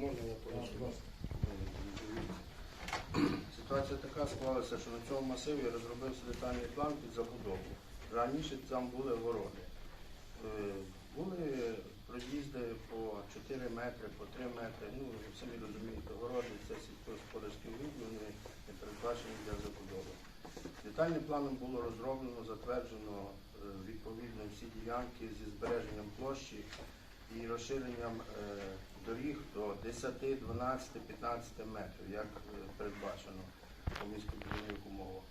можна, я поясню. Ситуація така склалася, що на цьому масиві розробився детальний план під забудову. Раніше там були городи. Е, Були проїзди по 4 метри, по 3 метри. Ну, самі розумієте, городи це сільськогосподарські угідні, вони не передбачені для забудови. Детальним планом було розроблено, затверджено е, відповідно всі ділянки зі збереженням площі і розширенням е, доріг до 10, 12, 15 метрів, як е, передбачено по міськобудівних умовах.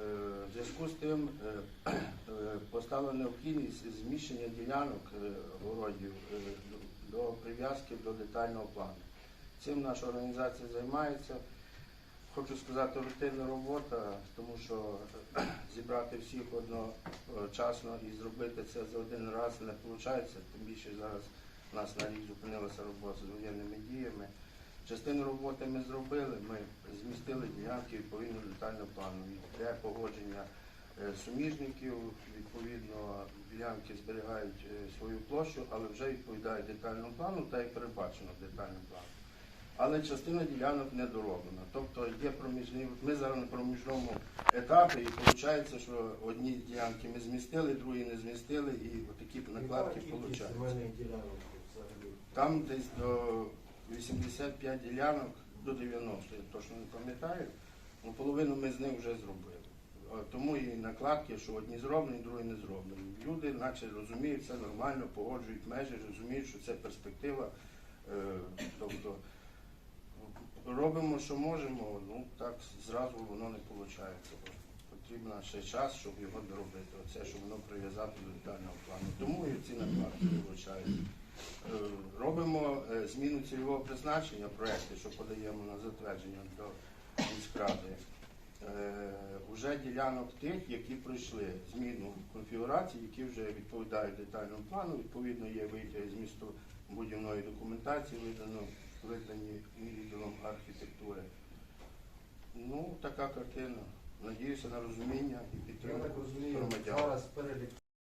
Е, В зв'язку з тим е, е, необхідність зміщення ділянок городів до- прив'язки до детального плану. Цим наша організація займається. Хочу сказати, рутинна робота, тому що зібрати всіх одночасно і зробити це за один раз не виходить. Тим більше зараз у нас на рік зупинилася робота з воєнними діями. Частину роботи ми зробили, ми змістили ділянки відповідно до детального плану. Йде погодження е, суміжників, відповідно, ділянки зберігають е, свою площу, але вже відповідають детальному плану, так як передбачено детальним планом. Але частина ділянок не дороблена. Тобто є проміжний. Ми зараз на проміжному етапі, і виходить, що одні ділянки ми змістили, другі не змістили, і такі накладки виходять. Там десь до 85 ділянок до 90, я точно не пам'ятаю. Ну, половину ми з них вже зробили. Тому і накладки, що одні зроблені, другі не зроблені. Люди наче розуміють все нормально, погоджують межі, розуміють, що це перспектива. Е, Тобто робимо, що можемо, ну так зразу воно не виходить. Потрібно ще час, щоб його доробити. Оце, щоб воно прив'язати до детального плану. Тому і ці накладки виходять. Е, Робимо е, зміну цільового призначення проекту, що подаємо на затвердження до міськради. Е, Уже ділянок тих, які пройшли зміну конфігурації, які вже відповідають детальному плану. Відповідно, є витяг з місту будівної документації, видано видані відділом архітектури. Ну, така картина. Надіюся на розуміння і підтримку громадян.